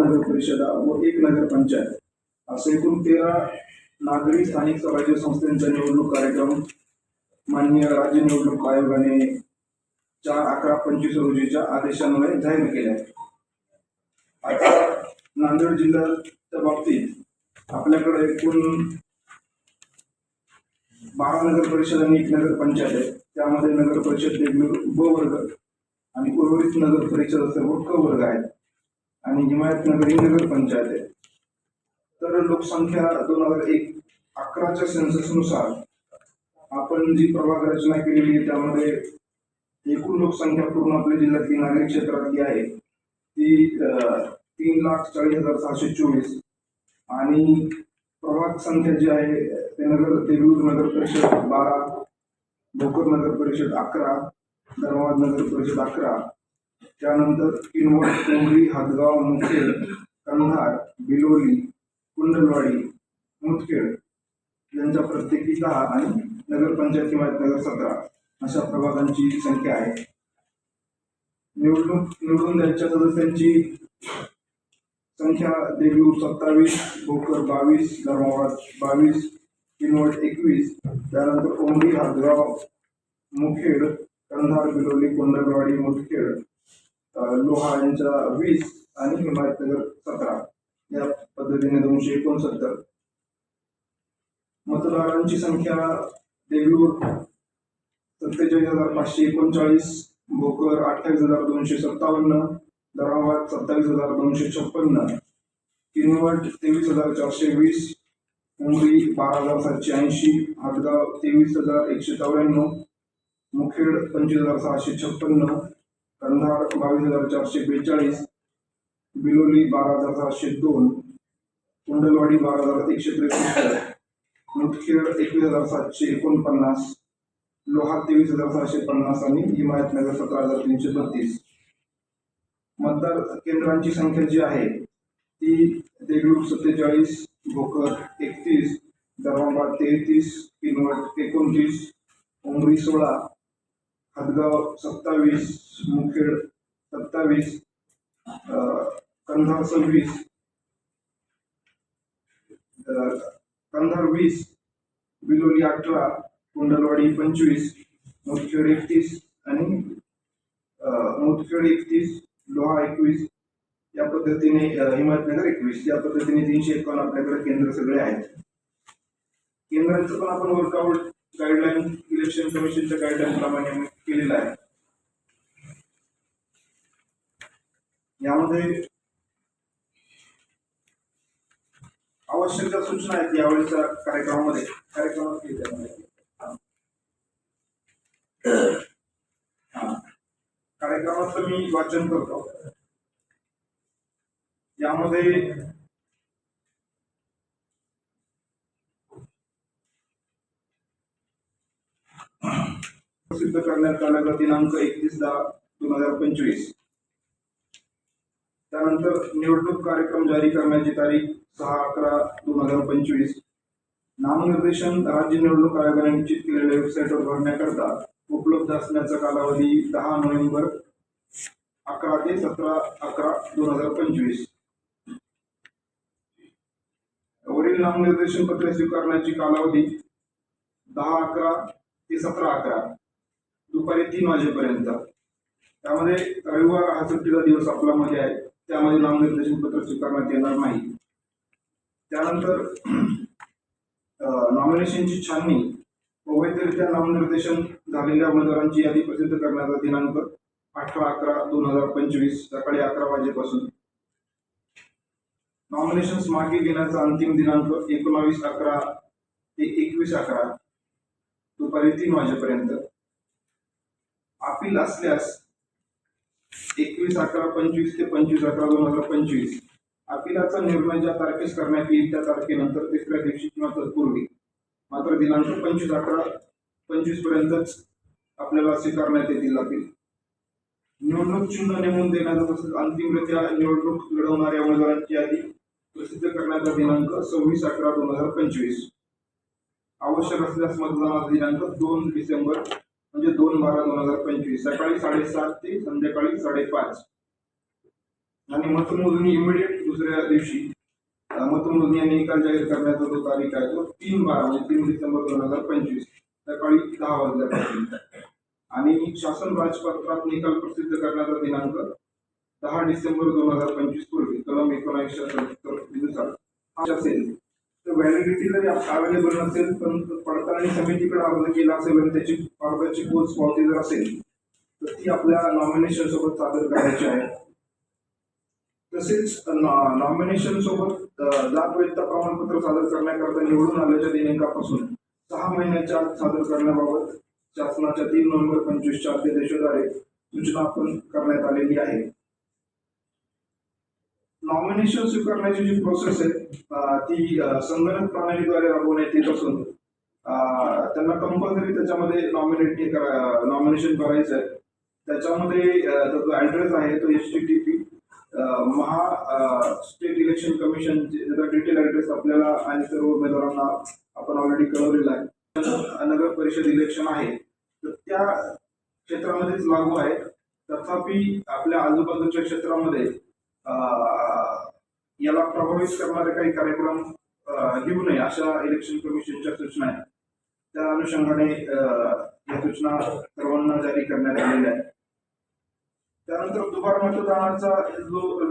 नगर परिषदा व एक नगर पंचायत. असे एकूण तेरा नागरी स्थानिक स्वराज्य संस्थांचा निवडणूक कार्यक्रम माननीय राज्य निवडणूक आयोगाने चार अकरा पंचवीस रोजीच्या आदेशान्वये जाहीर केले आहे आता नांदेड जिल्ह्याच्या बाबतीत आपल्याकडे एकूण बारा नगर परिषद आणि एक नगर पंचायत आहे त्यामध्ये नगर परिषद देगलूर ब वर्ग आणि उर्वरित नगर परिषद सर्व क वर्ग आहेत. आणि हिमायतनगर ही नगर पंचायत आहे. तर लोकसंख्या दोन हजार एक अकराच्या सेन्ससनुसार आपण जी प्रभाग रचना केलेली आहे त्यामध्ये एकूण लोकसंख्या पूर्ण आपल्या जिल्ह्यातली नागरिक क्षेत्रातली आहे. ती तीन लाख चाळीस हजार सहाशे चोवीस. आणि प्रभाग संख्या जी आहे ते नगर देगलूर नगर परिषद बारा भोकर नगर परिषद अकरा धर्माबाद नगर परिषद अकरा त्यानंतर किनवट कोंबडी हातगाव मुखेड कंधार बिलोली कुंडलवाडी मुदखेड यांच्या प्रत्येकी दहा आणि नगरपंचायत किंवा नगर सतरा अशा प्रभागांची संख्या आहे. निवडणूक निवडून द्यायच्या सदस्यांची संख्या देगलूर सत्तावीस भोकर बावीस धर्माबाद बावीस किनवट एकवीस त्यानंतर कोंबडी हातगाव मुखेड कंधार बिलोली कोंडलवाडी मुदखेड लोहा यांच्या वीस आणि हिमायतनगर सतरा या पद्धतीने दोनशे एकोणसत्तर. मतदारांची संख्या देगलूर सत्तेचाळीस हजार पाचशे एकोणचाळीस भोकर अठ्ठावीस हजार दोनशे सत्तावन्न धर्माबाद सत्तावीस हजार दोनशे छप्पन्न किनवट तेवीस हजार चारशे वीस उमरी बारा हजार सातशे ऐंशी हातगाव तेवीस हजार एकशे चौऱ्याण्णव मुखेड पंचवीस हजार सहाशे छप्पन्न बावीस हजार चारशे बेचाळीस बिलोली बारा हजार सहाशे दोन कुंडलवाडी बारा हजार एकशे त्रेसष्ट मुदखेड एकवीस हजार सातशे एकोणपन्नास लोहा तेवीस हजार सहाशे पन्नास आणि हिमायतनगर सतरा हजार तीनशे बत्तीस. मतदार केंद्रांची संख्या जी आहे ती देगलूर सत्तेचाळीस भोकर एकतीस धर्माबाद तेहतीस किनवट एकोणतीस उमरी सोळा हदगाव सत्तावीस मुखेड सत्तावीस कंधार सव्वीस. कंधार वीस बिलोली अठरा कुंडलवाडी पंचवीस मोतखेड एकतीस आणि मोतखेड एकतीस लोहा एकवीस. या पद्धतीने अं, हिमायतनगर एकवीस. या पद्धतीने तीनशे एकावन्न आपल्याकडे केंद्र सगळे आहेत. केंद्रांचं पण आपण वर्कआउट गाईडलाईन इलेक्शन कमिशनच्या गाईडलाईन प्रमाणे केलेलं आहे. यामध्ये आवश्यक ज्या सूचना आहेत यावेळीच्या कार्यक्रमामध्ये कार्यक्रमात केलेल्या कार्यक्रमाचं मी वाचन करतो. यामध्ये प्रसिद्ध करण्यात आलेला दिनांक एकतीस दहा दोन हजार पंचवीस. त्यानंतर निवडणूक कार्यक्रम जारी करण्याची तारीख सहा अकरा दोन हजार पंचवीस. नामनिर्देशन राज्य निवडणूक आयोगाने निश्चित केलेल्या वेबसाईटवर भरण्याकरता उपलब्ध असण्याचा कालावधी दहा नोव्हेंबर अकरा ते सतरा अकरा दोन हजार पंचवीस. वरील नामनिर्देशन पत्रे स्वीकारण्याची कालावधी दहा अकरा ते सतरा अकरा. दुपारी तीन वाजेपर्यंत. त्यामध्ये रविवार हा सुट्टीचा दिवस आपला मध्ये आहे. त्यामध्ये नामनिर्देशन पत्र स्वीकारण्यात येणार नाही. त्यानंतर नॉमिनेशनची छाननी अवैधरित्या नामनिर्देशन झालेल्या उमेदवारांची यादी प्रसिद्ध करण्याचा दिनांक अठरा अकरा दोन हजार पंचवीस सकाळी अकरा वाजेपासून. नॉमिनेशन्स मागे घेण्याचा अंतिम दिनांक एकोणावीस अकरा ते एकवीस अकरा दुपारी तीन वाजेपर्यंत. अपील असल्यास एकवीस अकरा पंचवीस ते पंचवीस अकरा दोन हजार पंचवीस. अपिलाचा निर्णय ज्या तारखेस करण्यात येईल त्या तारखेनंतर तिसऱ्या दिवशी किंवा तत्पूर्वी. मात्र दिनांक पंचवीस अकरा पंचवीस पर्यंतच आपल्याला स्वीकारण्यात येतील अपील. निवडणूक चिन्ह नेमून देण्याचा तसंच अंतिमरित्या निवडणूक लढवणाऱ्या उमेदवारांची यादी प्रसिद्ध करण्याचा दिनांक सव्वीस अकरा दोन हजार पंचवीस. आवश्यक असल्यास मतदानाचा दिनांक दोन डिसेंबर म्हणजे दोन बारा दोन हजार पंचवीस. सकाळी साडेसात ते संध्याकाळी साडेपाच. आणि मतमोजणी इमिडिएट दुसऱ्या दिवशी. मतमोजणी आणि निकाल जाहीर करण्याचा जो तारीख आहे तो तीन बारा म्हणजे तीन डिसेंबर दोन हजार पंचवीस. सकाळी दहा वाजल्यापासून. आणि शासन राजपत्रात निकाल प्रसिद्ध करण्याचा दिनांक दहा डिसेंबर दोन हजार पंचवीस पूर्वी. कलम एकोणऐंशी नुसार. असेल. व्हॅलिडिटी जरी अवेलेबल नसेल पण पडताळणी समितीकडे अर्ज केला असेल आणि त्याची अर्जाची पोच पावती जर असेल तर ती आपल्या नॉमिनेशन सोबत सादर करायची आहे. तसेच नॉमिनेशन सोबत जात वैधता प्रमाणपत्र सादर करण्याकरता निवडून आल्याच्या दिनांकापासून सहा महिन्याच्या आत सादर करण्याबाबत शासनाच्या तीन नोव्हेंबर पंचवीसच्या अध्यादेशाद्वारे सूचना पण करण्यात आलेली आहे. नॉमिनेशन स्वीकारण्याची जी प्रोसेस आहे ती संगणक प्रणालीद्वारे राबवण्यात येत असून त्यांना कंपल्सरी त्याच्यामध्ये नॉमिनेट नॉमिनेशन करायचं आहे. त्याच्यामध्ये जो ॲड्रेस आहे तो H T T P Maha state election commission त्याचा डिटेल ॲड्रेस आपल्याला आणि सर्व उमेदवारांना आपण ऑलरेडी कळवलेला आहे. नगर परिषद इलेक्शन आहे. तर त्या क्षेत्रामध्येच लागू आहे. तथापि आपल्या आजूबाजूच्या क्षेत्रामध्ये याला प्रभावित करणारे काही कार्यक्रम घेऊ नये अशा इलेक्शन कमिशनच्या सूचना आहेत. त्या अनुषंगाने या सूचना सर्वांना जारी करण्यात आलेल्या आहेत. त्यानंतर दुपार मतदानाचा जो